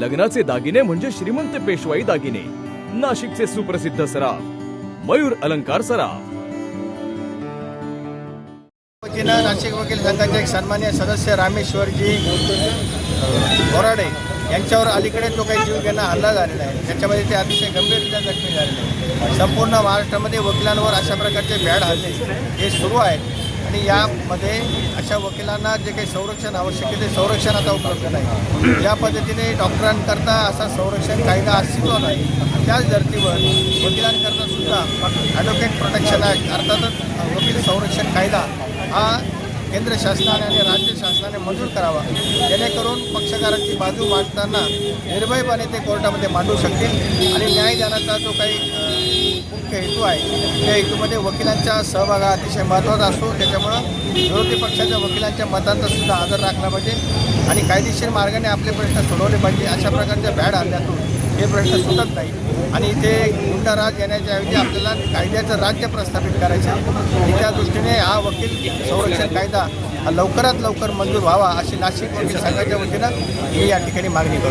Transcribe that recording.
लग्नाचे दागिने म्हणजे श्रीमंत पेशवाई दागिने. नाशिकचे सुप्रसिद्ध सराफ मयूर अलंकार सराफ. वतीनं नाशिक वकील संघाचे एक सन्मान्य सदस्य रामेश्वरजी बोराडे यांच्यावर अलीकडे जो काही जीवघेणा हल्ला झालेला आहे. त्याच्यामध्ये ते अतिशय गंभीररित्या जखमी झालेले आहे संपूर्ण महाराष्ट्रामध्ये वकिलांवर अशा प्रकारचे भ्याड हल्ले हे सुरू आहेत. आणि यामध्ये अशा वकिलांना जे काही संरक्षण आवश्यक आहे ते संरक्षण आता उपलब्ध नाही. या पद्धतीने डॉक्टरांकरता असा संरक्षण कायदा अस्तित्वात आहे त्याच धर्तीवर वकिलांकरता सुद्धा ॲडव्होकेट प्रोटेक्शन ॲक्ट अर्थातच वकील संरक्षण कायदा हा केंद्र शासनाने आणि राज्य शासनाने मंजूर करावा. जेणेकरून पक्षकारांची बाजू मांडताना निर्भयपणे ते कोर्टामध्ये मांडू शकतील आणि न्याय देण्याचा जो काही मुख्य हेतू आहे त्या हेतूमध्ये वकिलांचा सहभाग हा अतिशय महत्त्वाचा असतो. त्याच्यामुळं विरोधी पक्षाच्या वकिलांच्या मतांचा सुद्धा आदर राखला पाहिजे आणि कायदेशीर मार्गाने आपले प्रश्न सोडवले पाहिजे अशा प्रकारच्या भॅड हल्ल्यातून हे प्रश्न सुटत नाही. आणि इथे गुंडाराज येण्याच्या ऐवजी आपल्याला कायद्याचं राज्य प्रस्थापित करायचं आहे. त्या दृष्टीने हा वकील संरक्षण कायदा लवकरात लवकर मंजूर व्हावा अशी नाशिक वकील संघाच्या वतीनं मी या ठिकाणी मागणी करतो.